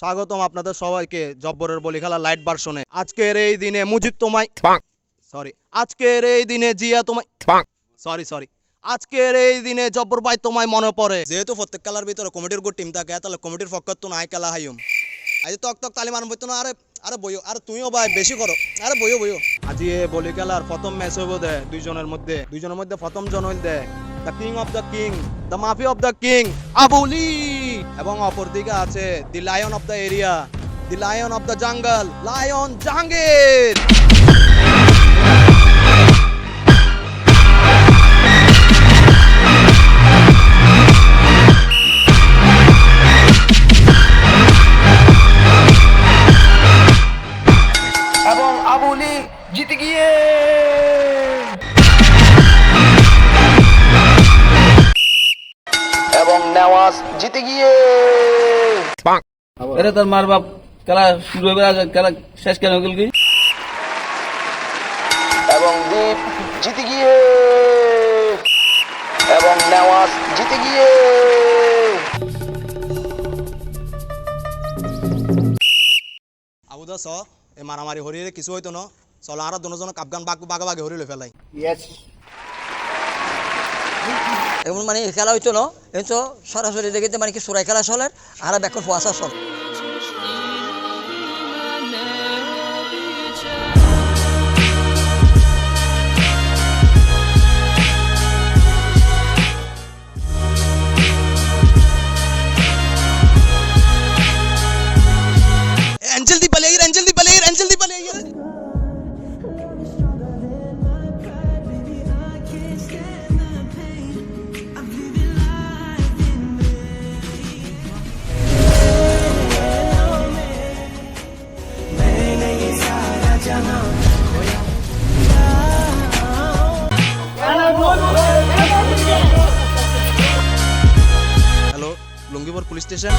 স্বাগতম আপনাদের সবাইকে জব্বরের বলি খেলা লাইট ভার্সনে আজকের এই দিনে মুজিব তোমায় সরি আজকের এই দিনে জিয়া তোমায় সরি সরি আজকের এই দিনে জব্বর ভাই তোমায় মনে পড়ে। যেহেতু প্রত্যেক খেলার ভিতরে কমিটির গো টিম থাকে তাহলে কমিটির পক্ষ তো নাই খেলা হাইম আজ তক তক তালি মারম না। আরে আরে বইও আরে তুইও ভাই বেশি করো। আরে বইও বইও। আজি এ বলি খেলার প্রথম ম্যাচ হইব দে দুইজনের মধ্যে। দুইজনের মধ্যে প্রথম জন হইল দে। The king of the king the মাফি অফ দ্য কিং আবুলি এবং অপর দিকে আছে the lion of the area the lion of the jungle lion Jahangir এবং আবুলি জিতে গিয়ে! এবং নেওয়াজ জিতে গিয়ে। আরে তোর মার বাপ খেলা শুরু হবে আগে খেলা শেষ কেন গেল কি? এবং দীপ জিতে গিয়ে। এবং নেওয়াজ জিতে গিয়ে। আবুদা চ এই মারামারি হরিলে কিছু হইতো ন। চলো আর দুজন কাপগান বাগ বাগা বাগে হরি লই ফেলাই এমন মানে খেলা হইতো, না? এই তো সরাসরি দেখিতে মানে কি সুরাই খেলা চলে? আর এখন ফুয়াশা চল হ্যালো লুঙ্গিপুর পুলিশ স্টেশন